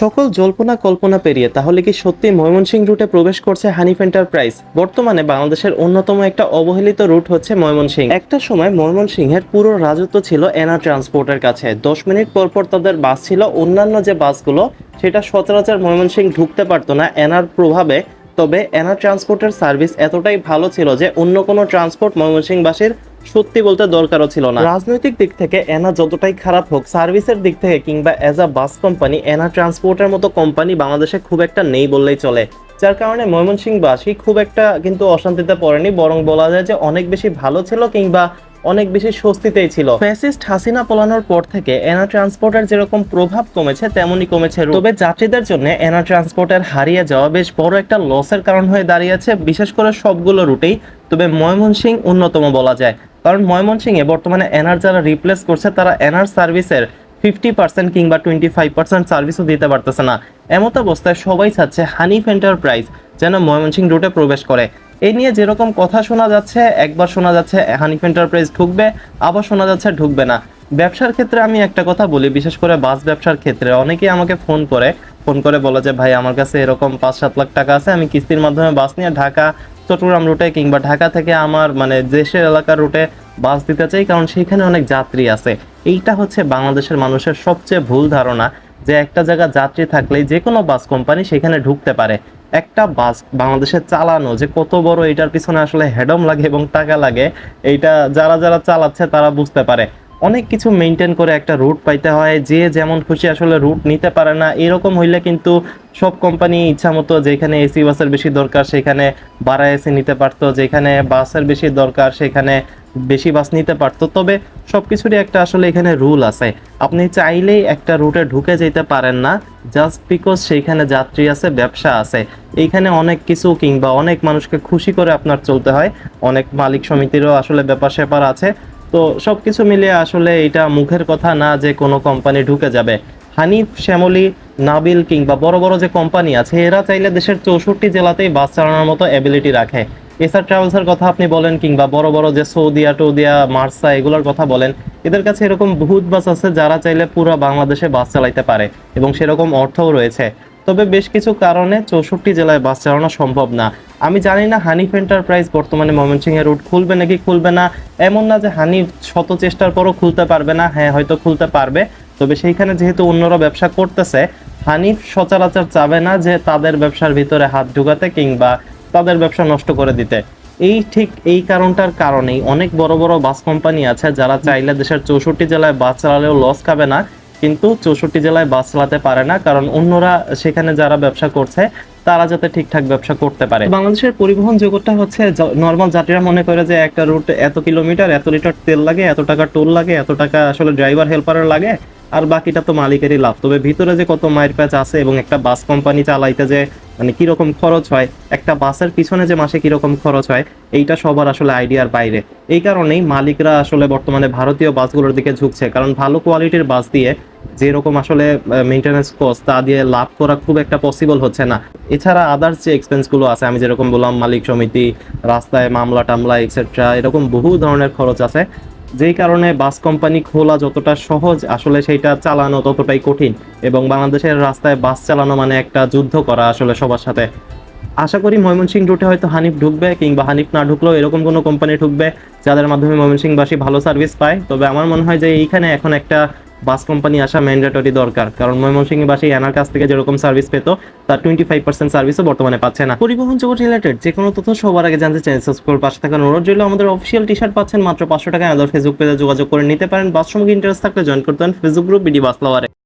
সকল জল্পনা কল্পনা পেরিয়ে, তাহলে কি সত্যি ময়মনসিংহ রুটে প্রবেশ করছে হানিফ এন্টারপ্রাইজ? বর্তমানে বাংলাদেশের অন্যতম একটা অবহেলিত রুট হচ্ছে ময়মনসিংহ। একটা সময় ময়মনসিংহের পুরো রাজত্ব ছিল এনা ট্রান্সপোর্টের কাছে। দশ মিনিট পর পর তাদের বাস ছিল, অন্যান্য যে বাসগুলো, সেটা সচরাচর ময়মনসিংহ ঢুকতে পারতো না এনার প্রভাবে। তবে এনা ট্রান্সপোর্টের সার্ভিস এতটাই ভালো ছিল যে, অন্য কোনো ট্রান্সপোর্ট ময়মনসিংহবাসীর সত্যি বলতে দরকারও ছিল না। রাজনৈতিক দিক থেকে এনা যতটাই খারাপ হোক, সার্ভিসের দিক থেকে কিংবা অ্যাজ আ বাস কোম্পানি এনা ট্রান্সপোর্টের মতো কোম্পানি বাংলাদেশে খুব একটা নেই বললেই চলে। যার কারণে ময়মনসিংহবাসী খুব একটা কিন্তু অশান্তিতে পড়েনি, বরং বলা যায় যে অনেক বেশি ভালো ছিল কিংবা অনেক বেশি স্বস্তিতেই ছিল। ফ্যাসিস্ট হাসিনা পলানোর পর থেকে এনা ট্রান্সপোর্টের যেরকম প্রভাব কমেছে, তেমনই কমেছে তবে যাত্রীদের জন্য এনা ট্রান্সপোর্টের হারিয়ে যাওয়া বেশ বড় একটা লসের কারণ হয়ে দাঁড়িয়েছে, বিশেষ করে সবগুলো রুটেই। তবে ময়মনসিংহ অন্যতম বলা যায়। কারণ ময়মনসিংহে বর্তমানে এনার যারা রিপ্লেস করছে, তারা এনার সার্ভিসের ফিফটি পার্সেন্ট কিংবা টোয়েন্টি ফাইভ পার্সেন্ট সার্ভিসও দিতে পারতেছে না। এমত অবস্থায় সবাই চাচ্ছে হানিফ এন্টারপ্রাইজ যেন ময়মনসিংহ রুটে প্রবেশ করে। এই নিয়ে যেরকম কথা শোনা যাচ্ছে, একবার শোনা যাচ্ছে হানিফ এন্টারপ্রাইজ ঢুকবে, আবার শোনা যাচ্ছে, ঢুকবে না। ব্যবসার ক্ষেত্রে আমি একটা কথা বলি, বিশেষ করে বাস ব্যবসার ক্ষেত্রে। অনেকেই আমাকে ফোন করে ফোন করে বলে যে, ভাই, আমার কাছে এরকম পাঁচ সাত লাখ টাকা আছে, আমি কিস্তির মাধ্যমে বাস নিয়ে ঢাকা, চট্টগ্রাম রুটে কিংবা ঢাকা থেকে আমার মানে দেশের এলাকার রুটে বাস দিতে চাই, কারণ সেখানে অনেক যাত্রী আছে। এইটা হচ্ছে বাংলাদেশের মানুষের সবচেয়ে ভুল ধারণা, যে একটা জায়গা যাত্রী থাকলেই যে কোনো বাস কোম্পানি সেখানে ঢুকতে পারে। একটা বাস বাংলাদেশে চালানো, যে কত বড় এটার পিছনে আসলে হেডম লাগে এবং টাকা লাগে, এইটা যারা যারা চালাচ্ছে তারা বুঝতে পারে। অনেক কিছু মেনটেন করে একটা রুট পাইতে হয়। যে যেমন খুশি আসলে রুট নিতে পারে না, এরকম হইলে কিন্তু সব কোম্পানি ইচ্ছা মতো যেখানে এসি বাসের বেশি দরকার, সেখানে বাড়া এসি নিতে পারতো, যেখানে বাসের বেশি দরকার, সেখানে বেশি বাস নিতে পারতো। তবে সব কিছুরই একটা আসলে এখানে রুল আছে। আপনি চাইলেই একটা রুটে ঢুকে যেতে পারেন না জাস্ট বিকজ সেইখানে যাত্রী আছে, ব্যবসা আছে। এইখানে অনেক কিছু কিংবা অনেক মানুষকে খুশি করে আপনার চলতে হয়। অনেক মালিক সমিতিরও আসলে ব্যাপার স্যাপার আছে। তো সব কিছু মিলিয়ে আসলে এটা মুখের কথা না যে কোনো কোম্পানি ঢুকে যাবে। হানিফ, শ্যামলী, নাবিল কিংবা বড় বড় যে কোম্পানি আছে, এরা চাইলে দেশের চৌষট্টি জেলাতেই বাস চালানোর মতো অ্যাবিলিটি রাখে। এসআর ট্রাভেলসের কথা আপনি বলেন কিংবা বড় বড় যে সৌদিয়া, টৌদিয়া, মার্সা, এগুলোর কথা বলেন, এদের কাছে এরকম বহুত বাস আছে যারা চাইলে পুরো বাংলাদেশে বাস চালাইতে পারে এবং সেরকম অর্থও রয়েছে। তবে বেশ কিছু কারণে চৌষট্টি জেলায় বাস চালানো সম্ভব না। আমি জানি না হানিফ এন্টারপ্রাইজ বর্তমানে ময়মনসিংহের রুট খুলবে নাকি খুলবে না। এমন না যে হানিফ শত চেষ্টার পরও খুলতে পারবে না। হ্যাঁ হয়তো খুলতে পারবে। তবে সেইখানে যেহেতু অন্যরা ব্যবসা করতেছে, হানিফ সচরাচর চাবে না যে তাদের ব্যবসার ভিতরে হাত ঢুকাতে কিংবা তাদের ব্যবসা নষ্ট করে দিতে। এই ঠিক এই কারণটার কারণেই অনেক বড় বড় বাস কোম্পানি আছে যারা চাইলে দেশের চৌষট্টি জেলায় বাস চালালেও লস খাবে না। কিন্তু চৌষট্টি জেলায় বাস চালাতে পারে না, কারণ অন্যরা সেখানে যারা ব্যবসা করছে, তারা যাতে ঠিকঠাক ব্যবসা করতে পারে। বাংলাদেশের পরিবহন জগৎটা হচ্ছে নর্মাল যাত্রীরা মনে করে যে একটা রুট এত কিলোমিটার এত লিটার তেল লাগে, এত টাকা টোল লাগে, এত টাকা আসলে ড্রাইভার হেল্পারের লাগে, আর বাকিটা তো মালিকেরই লাভ। তবে ভিতরে যে কত মায়ের প্যাচ আছে এবং একটা বাস কোম্পানি চালাইতে যে মানে কীরকম খরচ হয়, একটা বাসের পিছনে যে মাসে কীরকম খরচ হয়, এইটা সবার আসলে আইডিয়ার বাইরে। এই কারণেই মালিকরা আসলে বর্তমানে ভারতীয় বাসগুলোর দিকে ঝুঁকছে, কারণ ভালো কোয়ালিটির বাস দিয়ে যেরকম আসলে মেনটেন্যান্স কস্ট তা দিয়ে লাভ করা খুব একটা পসিবল হচ্ছে না। এছাড়া আদার্স যে এক্সপেন্সগুলো আছে, আমি যেরকম বললাম, মালিক সমিতি, রাস্তায় মামলা টামলা এক্সেট্রা এরকম বহু ধরনের খরচ আছে। যেই কারণে বাস কোম্পানি খোলা যতটা সহজ, আসলে সেটা চালানো ততটাই কঠিন এবং বাংলাদেশের রাস্তায় বাস চালানো মানে একটা যুদ্ধ করা আসলে সবার সাথে। আশা করি ময়মনসিংহ রুটে হয়তো হানিফ ঢুকবে কিংবা হানিফ না ঢুকলেও এরকম কোনো কোম্পানি ঢুকবে যাদের মাধ্যমে ময়মনসিংহবাসী ভালো সার্ভিস পায়। তবে আমার মনে হয় যে এইখানে এখন একটা বাস কোম্পানি আসা ম্যান্ডেটরি দরকার। কারণ ময়মনসিংহবাসী এনার কাছ থেকে যেরকম সার্ভিস পেত, তার টোয়েন্টি ফাইভ পার্সেন্ট সার্ভিসও বর্তমানে পাচ্ছে না। পরিবহন জগৎ রিলেটেড যে কোনো তথ্য সবার আগে জানতে চাই সাবস্ক্রাইব পাশে থাকা অনুরোধ রইল। আমাদের অফিসিয়াল টি শার্ট পাচ্ছেন মাত্র পাঁচশো টাকা আমাদের ফেসবুক পেজে যোগাযোগ করে নিতে পারেন। বাস সম্পর্কে ইন্টারেস্ট থাকলে জয়েন করতে পারেন। Facebook group BD bus লাওয়ারে